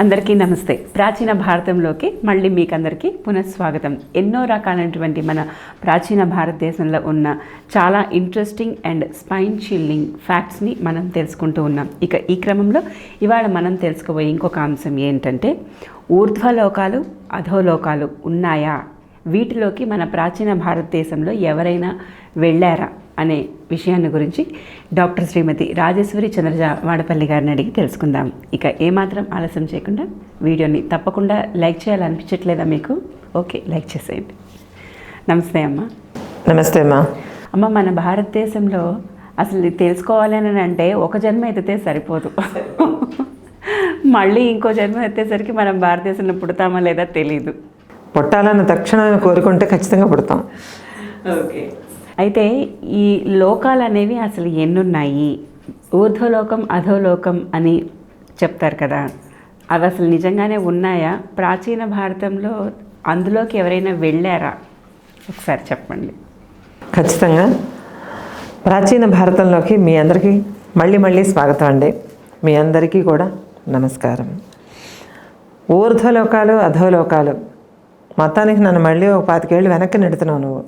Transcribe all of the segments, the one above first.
అందరికీ నమస్తే. ప్రాచీన భారతంలోకి మళ్ళీ మీకు అందరికీ పునఃస్వాగతం. ఎన్నో రకాలైనటువంటి మన ప్రాచీన భారతదేశంలో ఉన్న చాలా ఇంట్రెస్టింగ్ అండ్ స్పైన్ చిల్లింగ్ ఫ్యాక్ట్స్ని మనం తెలుసుకుంటూ ఉన్నాం. ఇక ఈ క్రమంలో ఇవాళ మనం తెలుసుకోబోయే ఇంకొక అంశం ఏంటంటే ఊర్ధ్వలోకాలు అధోలోకాలు ఉన్నాయా? వీటిలోకి మన ప్రాచీన భారతదేశంలో ఎవరైనా వెళ్ళారా? అనే విషయాన్ని గురించి డాక్టర్ శ్రీమతి రాజేశ్వరి చంద్రజ వాడపల్లి గారిని అడిగి తెలుసుకుందాం. ఇక ఏమాత్రం ఆలస్యం చేయకుండా వీడియోని తప్పకుండా లైక్ చేయాలనిపించట్లేదా మీకు? ఓకే లైక్ చేసేయండి. నమస్తే అమ్మ. నమస్తే అమ్మా. అమ్మ మన భారతదేశంలో అసలు ఇది తెలుసుకోవాలి అని అంటే ఒక జన్మ ఎత్తితే సరిపోదు. మళ్ళీ ఇంకో జన్మ ఎత్తేసరికి మనం భారతదేశంలో పుడతామా లేదా తెలీదు. పుట్టాలన్న తక్షణమైన కోరుకుంటే ఖచ్చితంగా పుడతాం. ఓకే. అయితే ఈ లోకాలు అనేవి అసలు ఎన్నున్నాయి? ఊర్ధ్వలోకం అధోలోకం అని చెప్తారు కదా. అవి అసలు నిజంగానే ఉన్నాయా? ప్రాచీన భారతంలో అందులోకి ఎవరైనా వెళ్ళారా? ఒకసారి చెప్పండి. ఖచ్చితంగా. ప్రాచీన భారతంలోకి మీ అందరికీ మళ్ళీ మళ్ళీ స్వాగతం అండి. మీ అందరికీ కూడా నమస్కారం. ఊర్ధ్వలోకాలు అధోలోకాలు. మొత్తానికి నన్ను మళ్ళీ ఒక పాతికేళ్ళు వెనక్కి నెడుతున్నావు నువ్వు.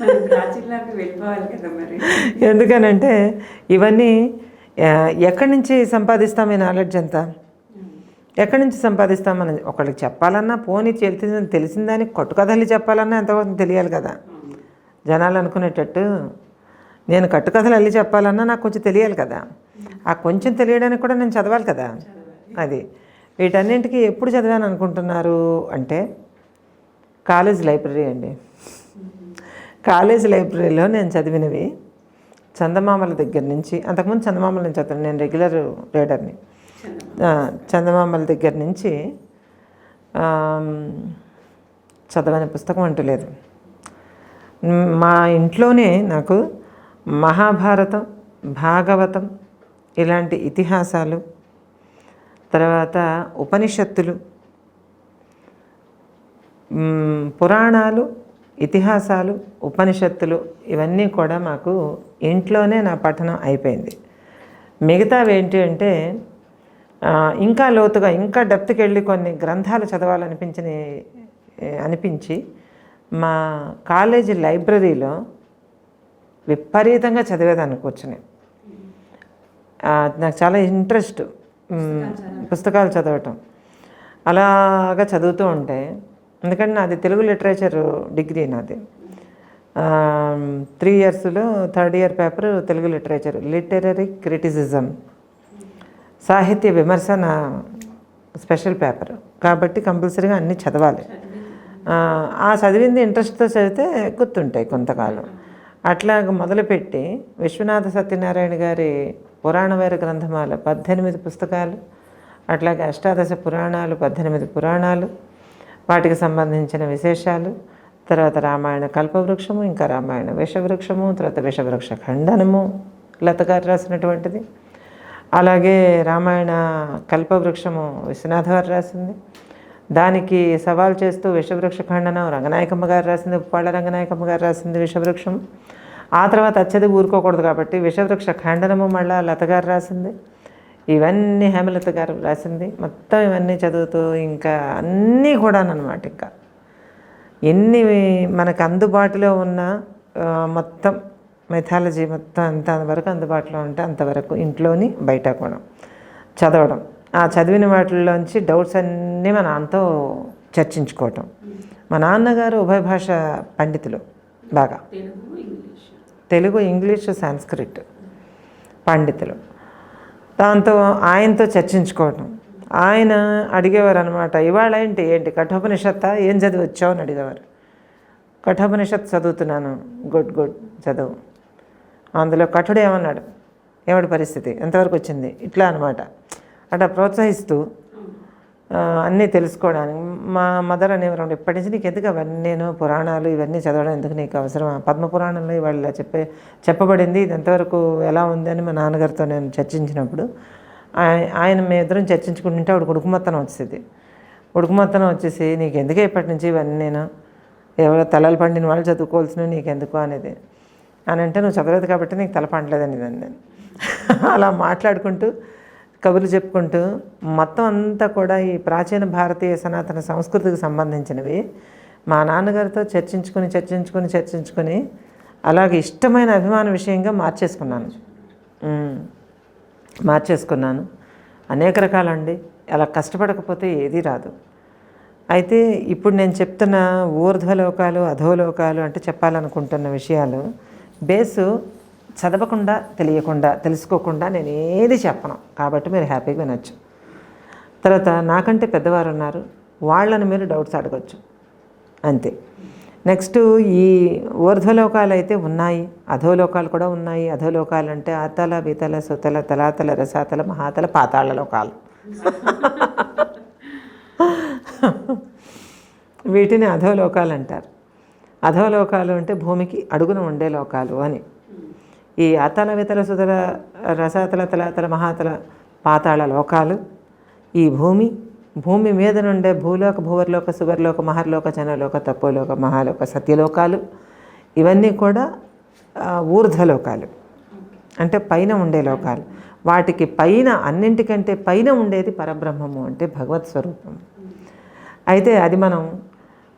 వెళ్ళిపోవాలి కదా మరి. ఎందుకనంటే ఇవన్నీ ఎక్కడి నుంచి సంపాదిస్తాం ఈ నాలెడ్జ్ అంతా? ఎక్కడి నుంచి సంపాదిస్తాం మనం ఒకళ్ళకి చెప్పాలన్నా పోనీ తెలిసిన తెలిసిన దానికి కట్టుకథలు చెప్పాలన్నా ఎంతవరకు తెలియాలి కదా? జనాలు అనుకునేటట్టు నేను కట్టుకథలు అల్లి చెప్పాలన్నా నాకు కొంచెం తెలియాలి కదా? ఆ కొంచెం తెలియడానికి కూడా నేను చదవాలి కదా? అది. వీటన్నింటికి ఎప్పుడు చదివాను అనుకుంటున్నారు అంటే కాలేజ్ లైబ్రరీ అండి. కాలేజ్ లైబ్రరీలో నేను చదివినవి చందమామల దగ్గర నుంచి అంతకుముందు చందమామల నుంచి చదివాను నేను రెగ్యులర్ రీడర్ని. చందమామల దగ్గర నుంచి చదవని పుస్తకం అంటూ లేదు. మా ఇంట్లోనే నాకు మహాభారతం భాగవతం ఇలాంటి ఇతిహాసాలు తర్వాత ఉపనిషత్తులు పురాణాలు ఇతిహాసాలు ఉపనిషత్తులు ఇవన్నీ కూడా మాకు ఇంట్లోనే నా పఠనం అయిపోయింది. మిగతావి ఏంటి అంటే ఇంకా లోతుగా ఇంకా డెప్త్కి వెళ్ళి కొన్ని గ్రంథాలు చదవాలనిపించిన అనిపించి మా కాలేజీ లైబ్రరీలో విపరీతంగా చదివేదాన్ని కూర్చుని. నాకు చాలా ఇంట్రెస్ట్. పుస్తకాలు చదవటం. అలాగా చదువుతూ ఉంటే ఎందుకంటే నాది తెలుగు లిటరేచర్ డిగ్రీ నాది. త్రీ ఇయర్స్లో third year paper Telugu literature literary criticism సాహిత్య విమర్శ నా స్పెషల్ పేపర్. కాబట్టి కంపల్సరీగా అన్నీ చదవాలి. ఆ, చదివింది ఇంట్రెస్ట్తో చదివితే గుర్తుంటాయి కొంతకాలం. అట్లాగ మొదలుపెట్టి విశ్వనాథ సత్యనారాయణ గారి పురాణవేర గ్రంథమాల పద్దెనిమిది పుస్తకాలు అట్లాగే అష్టాదశ పురాణాలు పద్దెనిమిది పురాణాలు వాటికి సంబంధించిన విశేషాలు తర్వాత రామాయణ కల్పవృక్షము ఇంకా రామాయణ విషవృక్షము తర్వాత విషవృక్ష ఖండనము లత గారు రాసినటువంటిది. అలాగే రామాయణ కల్పవృక్షము విశ్వనాథ గారు రాసింది. దానికి సవాల్ చేస్తూ విషవృక్ష ఖండనం రంగనాయకమ్మ గారు రాసింది ఉప్పాళ్ళ రంగనాయకమ్మ గారు రాసింది విషవృక్షం. ఆ తర్వాత అచ్చది ఊరుకోకూడదు కాబట్టి విషవృక్ష ఖండనము మళ్ళా లత గారు రాసింది. ఇవన్నీ హేమలత గారు రాసింది. మొత్తం ఇవన్నీ చదువుతూ ఇంకా అన్నీ కూడా అనమాట ఇంకా. ఎన్ని మనకు అందుబాటులో ఉన్న మొత్తం మెథాలజీ మొత్తం అంత వరకు అందుబాటులో ఉంటే అంతవరకు ఇంట్లోని బయట కూడా చదవడం. ఆ చదివిన వాటిల్లోంచి డౌట్స్ అన్నీ మా నాన్నతో చర్చించుకోవటం. మా నాన్నగారు ఉభయ భాష పండితులు బాగా. తెలుగు ఇంగ్లీష్ సంస్కృత్ పండితులు. దాంతో ఆయనతో చర్చించుకోవటం. ఆయన అడిగేవారు అనమాట ఇవాళ ఏంటి? ఏంటి? కఠోపనిషత్త? ఏం చదివి వచ్చావు అని అడిగేవారు. కఠోపనిషత్ చదువుతున్నాను. గుడ్ గుడ్ చదువు. అందులో కఠుడు ఏమన్నాడు? ఏమిటి పరిస్థితి? ఎంతవరకు వచ్చింది? ఇట్లా అనమాట అట్లా ప్రోత్సహిస్తూ అన్నీ తెలుసుకోవడానికి. మా మదర్ అనేవారు ఎప్పటి నుంచి నీకు ఎందుకు అవన్నీ నేను పురాణాలు ఇవన్నీ చదవడం ఎందుకు నీకు అవసరం? పద్మ పురాణంలో ఇవాళ ఇలా చెప్పే చెప్పబడింది ఇది ఎంతవరకు ఎలా ఉంది అని మా నాన్నగారితో నేను చర్చించినప్పుడు ఆయన మీ ఇద్దరం చర్చించుకుంటుంటే ఆవిడ ఉడుకుమత్తనం వచ్చేది ఉడుకుమత్తనం వచ్చేసి నీకు ఎందుకే ఇప్పటి నుంచి ఇవన్నీ నేను? ఎవరో తలలు పండిన వాళ్ళు చదువుకోవాల్సినవి నీకు ఎందుకు అనేది? అని అంటే నువ్వు చదవలేదు కాబట్టి నీకు తల పండలేదని నేను. అలా మాట్లాడుకుంటూ కబుర్లు చెప్పుకుంటూ మొత్తం అంతా కూడా ఈ ప్రాచీన భారతీయ సనాతన సంస్కృతికి సంబంధించినవి. మా నాన్నగారితో చర్చించుకుని చర్చించుకుని చర్చించుకుని అలాగే ఇష్టమైన అభిమాన విషయంగా మార్చేసుకున్నాను. మార్చేసుకున్నాను. అనేక రకాలండి. అలా కష్టపడకపోతే ఏదీ రాదు. అయితే ఇప్పుడు నేను చెప్తున్న ఊర్ధ్వలోకాలు అధోలోకాలు అంటే చెప్పాలనుకుంటున్న విషయాలు బేసు చదవకుండా తెలియకుండా తెలుసుకోకుండా నేను ఏది చెప్పను. కాబట్టి మీరు హ్యాపీగా వినొచ్చు. తర్వాత నాకంటే పెద్దవారు ఉన్నారు. వాళ్ళని మీరు డౌట్స్ అడగచ్చు. అంతే. నెక్స్ట్ ఈ ఊర్ధ్వలోకాలు అయితే ఉన్నాయి. అధోలోకాలు కూడా ఉన్నాయి. అధోలోకాలు అంటే ఆతల బీతల సుతల తలాతల రసాతల మహాతల పాతాళ లోకాలు. వీటిని అధోలోకాలు అంటారు. అధోలోకాలు అంటే భూమికి అడుగున ఉండే లోకాలు అని. ఈ అతల వితల సుతల రసాతల తలాతల మహాతల పాతాళ లోకాలు ఈ భూమి భూమి మీద నుండే భూలోక భూవర్లోక సువర్లోక మహర్లోక జనలోక తప్పోలోక మహాలోక సత్యలోకాలు ఇవన్నీ కూడా ఊర్ధ్వలోకాలు. అంటే పైన ఉండే లోకాలు. వాటికి పైన అన్నింటికంటే పైన ఉండేది పరబ్రహ్మము అంటే భగవత్ స్వరూపం అయితే అది మనం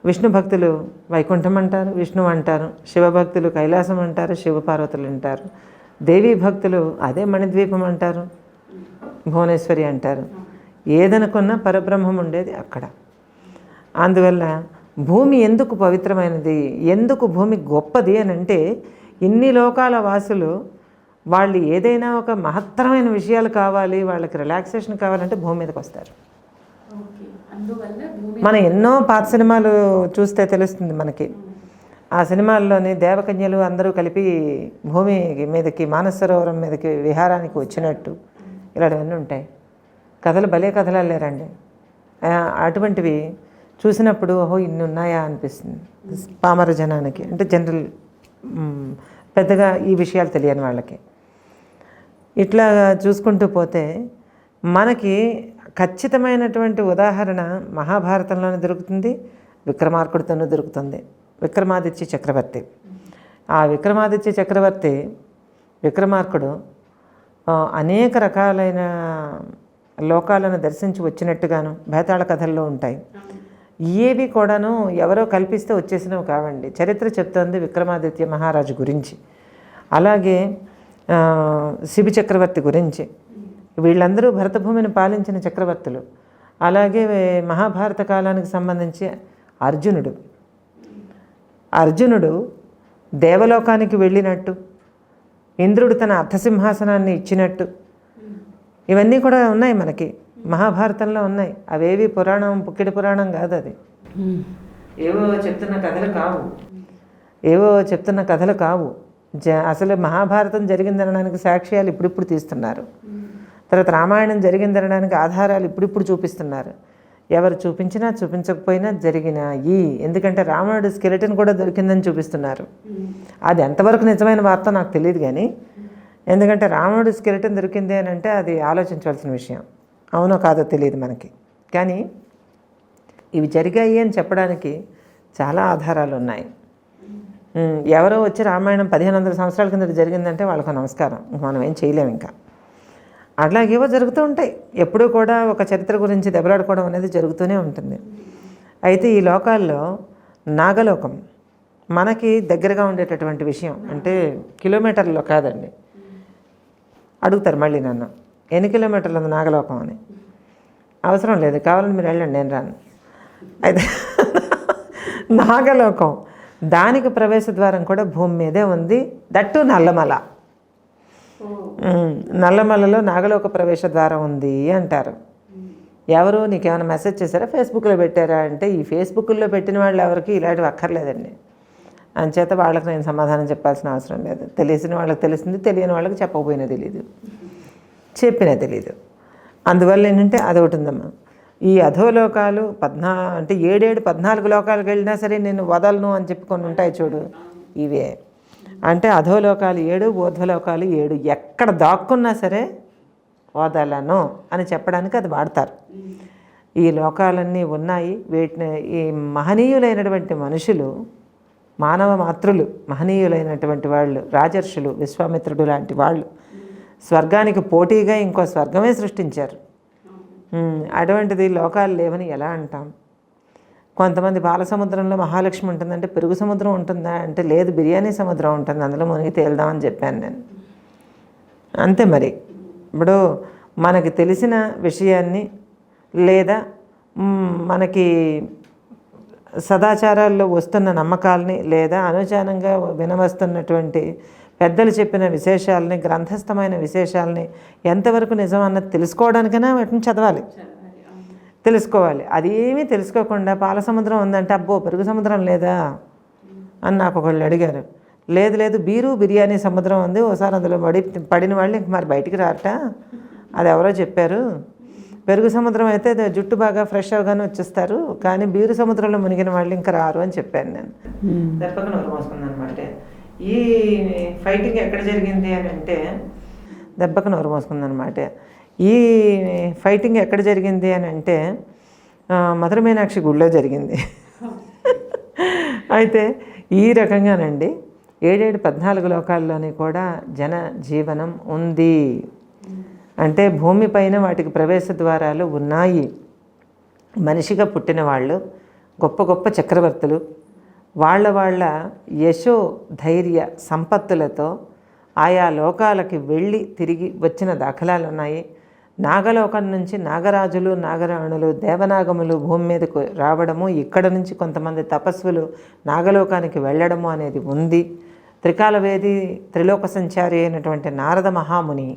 విష్ణు భక్తులు వైకుంఠం అంటారు విష్ణు అంటారు శివభక్తులు కైలాసం అంటారు శివపార్వతులు అంటారు. దేవీ భక్తులు అదే మణిద్వీపం అంటారు భువనేశ్వరి అంటారు. ఏదనుకున్నా పరబ్రహ్మం ఉండేది అక్కడ. అందువల్ల భూమి ఎందుకు పవిత్రమైనది ఎందుకు భూమి గొప్పది అని అంటే ఇన్ని లోకాల వాసులు వాళ్ళు ఏదైనా ఒక మహత్తరమైన విషయాలు కావాలి వాళ్ళకి రిలాక్సేషన్ కావాలంటే భూమి మీదకి వస్తారు. మనం ఎన్నో పాత సినిమాలు చూస్తే తెలుస్తుంది మనకి. ఆ సినిమాల్లోని దేవకన్యలు అందరూ కలిపి భూమి మీదకి మానసరోవరం మీదకి విహారానికి వచ్చినట్టు ఇలాంటివన్నీ ఉంటాయి. కథలు భలే కథలు లేరండి. అటువంటివి చూసినప్పుడు ఓహో ఇన్ని ఉన్నాయా అనిపిస్తుంది. పామర జనానికి అంటే జనరల్ పెద్దగా ఈ విషయాలు తెలియని వాళ్ళకి. ఇట్లా చూసుకుంటూ పోతే మనకి ఖచ్చితమైనటువంటి ఉదాహరణ మహాభారతంలోనే దొరుకుతుంది విక్రమార్కుడితోనూ దొరుకుతుంది. విక్రమాదిత్య చక్రవర్తి. ఆ విక్రమాదిత్య చక్రవర్తి విక్రమార్కుడు అనేక రకాలైన లోకాలను దర్శించి వచ్చినట్టుగాను భేతాళ కథల్లో ఉంటాయి. ఏవి కూడాను ఎవరో కల్పిస్తే వచ్చేసినవి కావండి. చరిత్ర చెప్తోంది విక్రమాదిత్య మహారాజు గురించి. అలాగే శిబి చక్రవర్తి గురించి. వీళ్ళందరూ భరతభూమిని పాలించిన చక్రవర్తులు. అలాగే మహాభారత కాలానికి సంబంధించి అర్జునుడు. అర్జునుడు దేవలోకానికి వెళ్ళినట్టు ఇంద్రుడు తన అర్థసింహాసనాన్ని ఇచ్చినట్టు. ఇవన్నీ కూడా ఉన్నాయి మనకి మహాభారతంలో ఉన్నాయి. అవేవి పురాణం పుక్కిడి పురాణం కాదు అది. ఏవో చెప్తున్న కథలు కావు. ఏవో చెప్తున్న కథలు కావు. జ అసలు మహాభారతం జరిగిందనడానికి సాక్ష్యాలు ఇప్పుడిప్పుడు తీస్తున్నారు. తర్వాత రామాయణం జరిగిందనడానికి ఆధారాలు ఇప్పుడిప్పుడు చూపిస్తున్నారు. ఎవరు చూపించినా చూపించకపోయినా జరిగినాయి. ఎందుకంటే రావణుడు స్కెలిటన్ కూడా దొరికిందని చూపిస్తున్నారు. అది ఎంతవరకు నిజమైన వార్త నాకు తెలియదు కానీ ఎందుకంటే రావణుడు స్కెలిటన్ దొరికింది అని అంటే అది ఆలోచించవలసిన విషయం. అవునో కాదో తెలియదు మనకి. కానీ ఇవి జరిగాయి అని చెప్పడానికి చాలా ఆధారాలు ఉన్నాయి. ఎవరో వచ్చి రామాయణం పదిహేను వందల సంవత్సరాల కింద జరిగిందంటే వాళ్ళకు నమస్కారం. మనం ఏం చేయలేము ఇంకా. అట్లాగేవో జరుగుతూ ఉంటాయి. ఎప్పుడూ కూడా ఒక చరిత్ర గురించి దెబ్బలాడుకోవడం అనేది జరుగుతూనే ఉంటుంది. అయితే ఈ లోకాల్లో నాగలోకం మనకి దగ్గరగా ఉండేటటువంటి విషయం అంటే కిలోమీటర్లో కాదండి. అడుగుతారు మళ్ళీ నన్ను. ఎన్ని కిలోమీటర్లు ఉంది నాగలోకం అని? అవసరం లేదు. కావాలని మీరు వెళ్ళండి నేను రాను. అయితే నాగలోకం దానికి ప్రవేశ ద్వారం కూడా భూమి మీదే ఉంది. దట్టు నల్లమల. నల్లమలలో నాగలోక ప్రవేశ ద్వారం ఉంది అంటారు. ఎవరు? నీకేమైనా మెసేజ్ చేశారా? ఫేస్బుక్లో పెట్టారా? అంటే ఈ ఫేస్బుక్లో పెట్టిన వాళ్ళు ఎవరికి ఇలాంటివి అక్కర్లేదండి. అంచేత వాళ్ళకి నేను సమాధానం చెప్పాల్సిన అవసరం లేదు. తెలిసిన వాళ్ళకి తెలిసింది తెలియని వాళ్ళకి చెప్పకపోయినా తెలియదు చెప్పినా తెలియదు అందువల్ల ఏంటంటే అదొకటి ఉందమ్మా. ఈ అధోలోకాలు పద్నా అంటే ఏడేడు పద్నాలుగు లోకాలకు వెళ్ళినా సరే నేను వదలను అని చెప్పుకొని ఉంటాయి చూడు. ఇవే. అంటే అధోలోకాలు ఏడు ఊర్ధ్వలోకాలు ఏడు. ఎక్కడ దాక్కున్నా సరే ఓదలను అని చెప్పడానికి అది వాడతారు. ఈ లోకాలన్నీ ఉన్నాయి. వీటిని ఈ మహనీయులైనటువంటి మనుషులు మానవ మాతృలు మహనీయులైనటువంటి వాళ్ళు రాజర్షులు విశ్వామిత్రుడు లాంటి వాళ్ళు స్వర్గానికి పోటీగా ఇంకో స్వర్గమే సృష్టించారు. అటువంటిది లోకాలు లేవని ఎలా అంటాం? కొంతమంది బాలసముద్రంలో మహాలక్ష్మి ఉంటుందంటే పెరుగు సముద్రం ఉంటుందా అంటే లేదు బిర్యానీ సముద్రం ఉంటుంది అందులో మునిగి తేలుదామని చెప్పాను నేను. అంతే మరి. ఇప్పుడు మనకి తెలిసిన విషయాన్ని లేదా మనకి సదాచారాల్లో వస్తున్న నమ్మకాలని లేదా అనుచానంగా వినవస్తున్నటువంటి పెద్దలు చెప్పిన విశేషాలని గ్రంథస్థమైన విశేషాలని ఎంతవరకు నిజం అన్నది తెలుసుకోవడానికైనా వాటిని చదవాలి. తెలుసుకోవాలి. అది ఏమీ తెలుసుకోకుండా పాల సముద్రం ఉందంటే అబ్బో పెరుగు సముద్రం లేదా అని నాకు ఒకళ్ళు అడిగారు. లేదు లేదు బీరు బిర్యానీ సముద్రం ఉంది ఓసారి అందులో పడి పడిన వాళ్ళు ఇంక మరి బయటికి రారట. అది ఎవరో చెప్పారు. పెరుగు సముద్రం అయితే జుట్టు బాగా ఫ్రెష్ అవగానే వచ్చేస్తారు కానీ బీరు సముద్రంలో మునిగిన వాళ్ళు ఇంకా రారు అని చెప్పాను నేను. దెబ్బకు నోరు అనమాట ఈ ఫైటింగ్ ఎక్కడ జరిగింది అని అంటే దెబ్బకు నోరు మోసుకుంది అనమాట ఈ ఫైటింగ్ ఎక్కడ జరిగింది అని అంటే మధుర మీనాక్షి గుడిలో జరిగింది. అయితే ఈ రకంగానండి ఏడేడు పద్నాలుగు లోకాల్లోని కూడా జన జీవనం ఉంది. అంటే భూమిపైన వాటికి ప్రవేశ ద్వారాలు ఉన్నాయి. మనిషిగా పుట్టిన వాళ్ళు గొప్ప గొప్ప చక్రవర్తులు వాళ్ళ వాళ్ళ యశో ధైర్య సంపత్తులతో ఆయా లోకాలకి వెళ్ళి తిరిగి వచ్చిన దాఖలాలు ఉన్నాయి నాగలోకం నుంచి నాగరాజులు నాగరాణులు దేవనాగములు భూమి మీదకు రావడము ఇక్కడ నుంచి కొంతమంది తపస్సులు నాగలోకానికి వెళ్ళడము అనేది ఉంది. త్రికాలవేది త్రిలోక సంచారి అయినటువంటి నారద మహాముని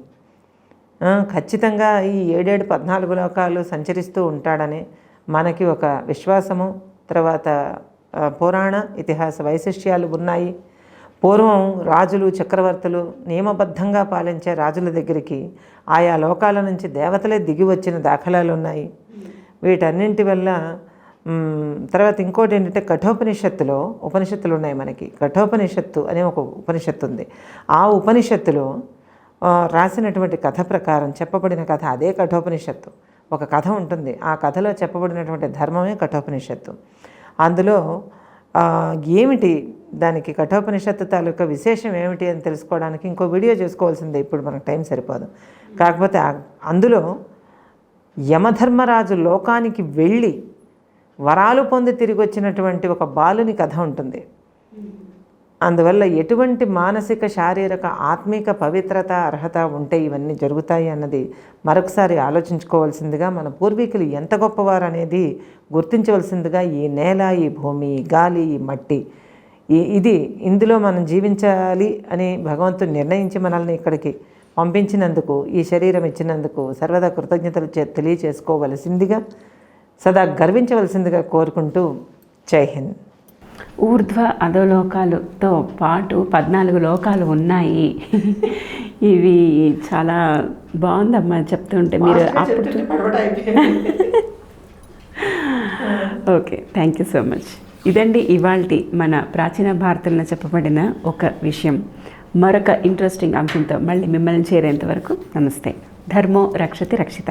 ఖచ్చితంగా ఈ ఏడేడు పద్నాలుగు లోకాలు సంచరిస్తూ ఉంటాడని మనకి ఒక విశ్వాసము. తర్వాత పురాణ ఇతిహాస వైశిష్ట్యాలు ఉన్నాయి. పూర్వం రాజులు చక్రవర్తులు నియమబద్ధంగా పాలించే రాజుల దగ్గరికి ఆయా లోకాల నుంచి దేవతలే దిగి వచ్చిన దాఖలాలు ఉన్నాయి వీటన్నింటి వల్ల తర్వాత ఇంకోటి ఏంటంటే కఠోపనిషత్తులో ఉపనిషత్తులు ఉన్నాయి మనకి. కఠోపనిషత్తు అనే ఒక ఉపనిషత్తు ఉంది. ఆ ఉపనిషత్తులో రాసినటువంటి కథ ప్రకారం చెప్పబడిన కథ అదే కఠోపనిషత్తు. ఒక కథ ఉంటుంది. ఆ కథలో చెప్పబడినటువంటి ధర్మమే కఠోపనిషత్తు. అందులో ఏమిటి దానికి కఠోపనిషత్తు తాలూకా విశేషం ఏమిటి అని తెలుసుకోవడానికి ఇంకో వీడియో చేసుకోవాల్సిందే. ఇప్పుడు మనకు టైం సరిపోదు. కాకపోతే అందులో యమధర్మరాజు లోకానికి వెళ్ళి వరాలు పొంది తిరిగి వచ్చినటువంటి ఒక బాలుని కథ ఉంటుంది. అందువల్ల ఎటువంటి మానసిక శారీరక ఆత్మిక పవిత్రత అర్హత ఉంటే ఇవన్నీ జరుగుతాయి అన్నది మరొకసారి ఆలోచించుకోవాల్సిందిగా మన పూర్వీకులు ఎంత గొప్పవారు అనేది గుర్తించవలసిందిగా ఈ నేల ఈ భూమి ఈ గాలి ఈ మట్టి ఇది ఇందులో మనం జీవించాలి అని భగవంతుడు నిర్ణయించి మనల్ని ఇక్కడికి పంపించినందుకు ఈ శరీరం ఇచ్చినందుకు సర్వదా కృతజ్ఞతలు చే- తెలియచేసుకోవలసిందిగా సదా గర్వించవలసిందిగా కోరుకుంటూ జై హింద్. ఊర్ధ్వ అధోలోకాలతో పాటు పద్నాలుగు లోకాలు ఉన్నాయి. ఇవి చాలా బాగుందమ్మా చెప్తుంటే మీరు అప్పుడు okay thank you so much. ఇదండి ఇవాల్టి మన ప్రాచీన భారతంలో చెప్పబడిన ఒక విషయం. మరొక ఇంట్రెస్టింగ్ అంశంతో మళ్ళీ మిమ్మల్ని చేరేంత వరకు నమస్తే. ధర్మో రక్షతి రక్షిత.